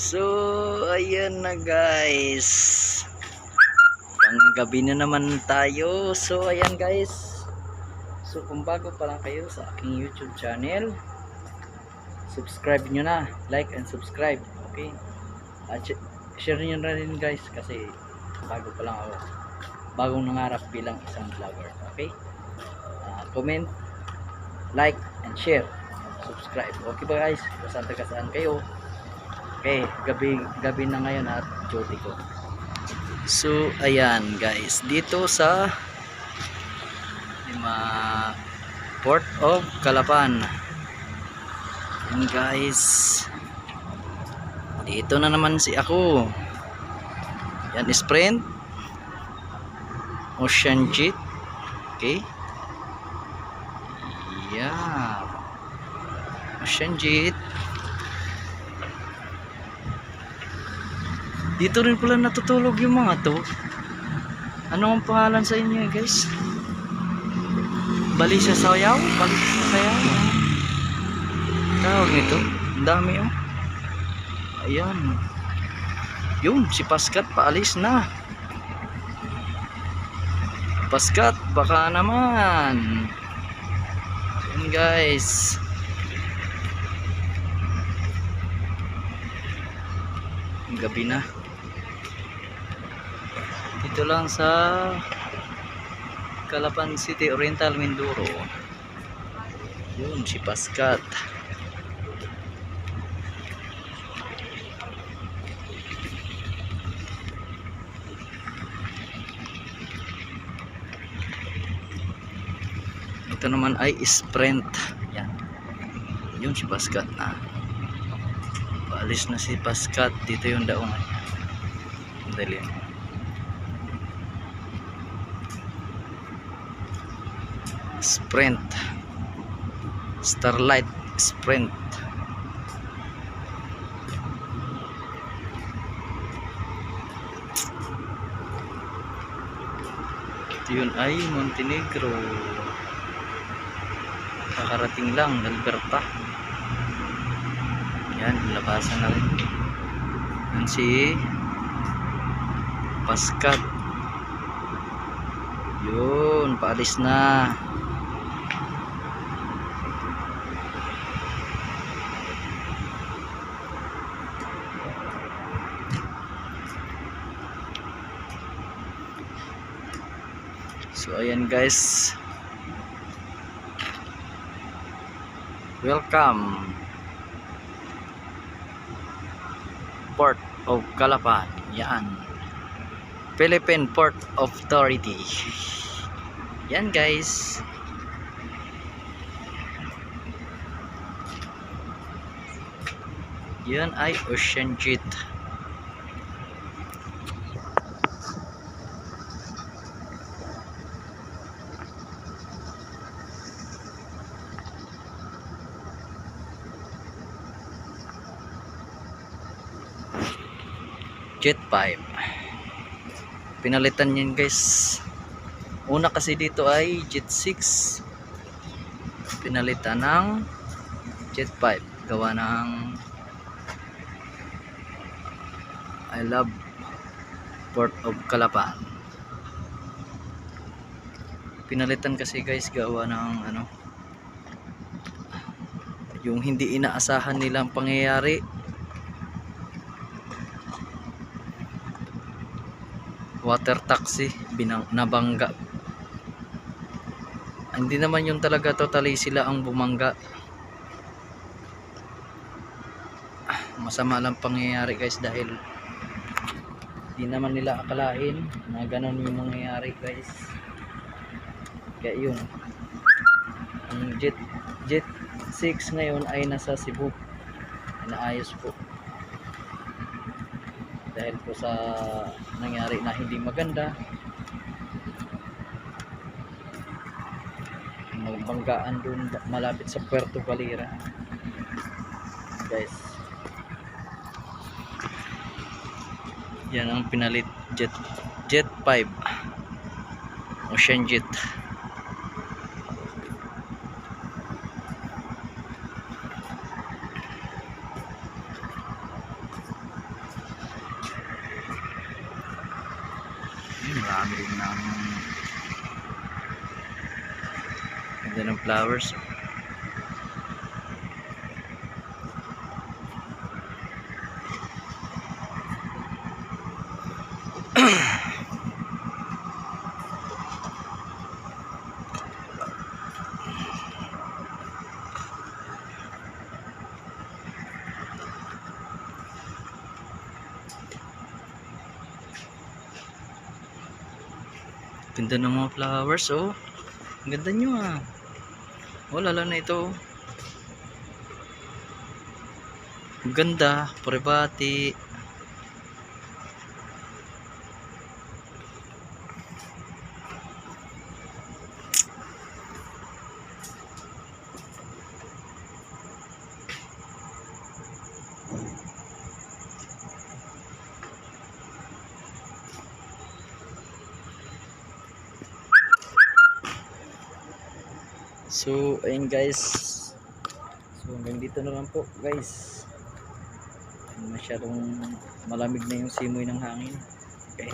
So, ayan na guys. Panggabi na naman tayo. So, ayan guys. So, kung bago pa lang kayo sa aking YouTube channel, subscribe nyo na. Like and subscribe. Okay? At sh- share nyo na rin guys kasi bago pa lang ako. Bagong nangarap bilang isang vlogger. Okay? Ah, comment, like, and share. Subscribe. Okay ba guys? Kung saan saan kayo. Okay, gabi gabi na ngayon at duty ko. So, ayan guys, dito sa lima Port of Calapan. Ayan guys. Dito na naman si ako. Yan Sprint. Ocean Jet. Okay. Yeah. Ocean Jet. Dito rin pala natutulog yung mga to. Ano ang pangalan sa inyo eh, guys? Bali sa sayaw? Bali sa sayaw? Tawag nito. Ang dami oh. Ayan. Yun, si Paskat paalis na. Paskat, baka naman. Ayan guys. Gabi na dito lang sa Calapan City Oriental Mindoro. Yun si Pascat. Ito naman ay Sprint. Yan. Yun si Pascat na. Paalis na si Pascat. Dito yung daungan dali sprint. Starlight sprint. Ito yun ay Montenegro. Kakarating lang Alberta. Yan labasan na rin. Yan si Pascat yun paalis na So ayan guys. Welcome. Port of Calapan. Yan. Philippine Port Authority. Yan guys. Yan ay Ocean Jet. Jet 5 pinalitan yan guys. Una kasi dito ay Jet 6 pinalitan ng Jet 5 gawa ng I love Port of Calapan. Pinalitan kasi guys gawa ng ano yung hindi inaasahan nilang pangyayari water taxi binang nabangga. Hindi naman yung talaga totally sila ang bumangga. Ah, masama lang pangyayari guys dahil hindi naman nila akalain na ganun yung mangyayari guys. Kaya yun ang jet jet 6 ngayon ay nasa Cebu. Inaayos po dahil po sa nangyari na hindi maganda. Magbanggaan dun malapit sa Puerto Valera guys. Yan ang pinalit jet jet 5 ocean jet dami rin ng ganda ng flowers. Ganda ng mga flowers, oh. Ang ganda nyo, ah. Oh, lalo na ito. oh. Ganda, prebati. So, ayun guys. So, hanggang dito na lang po guys. Masyadong malamig na yung simoy ng hangin. Okay.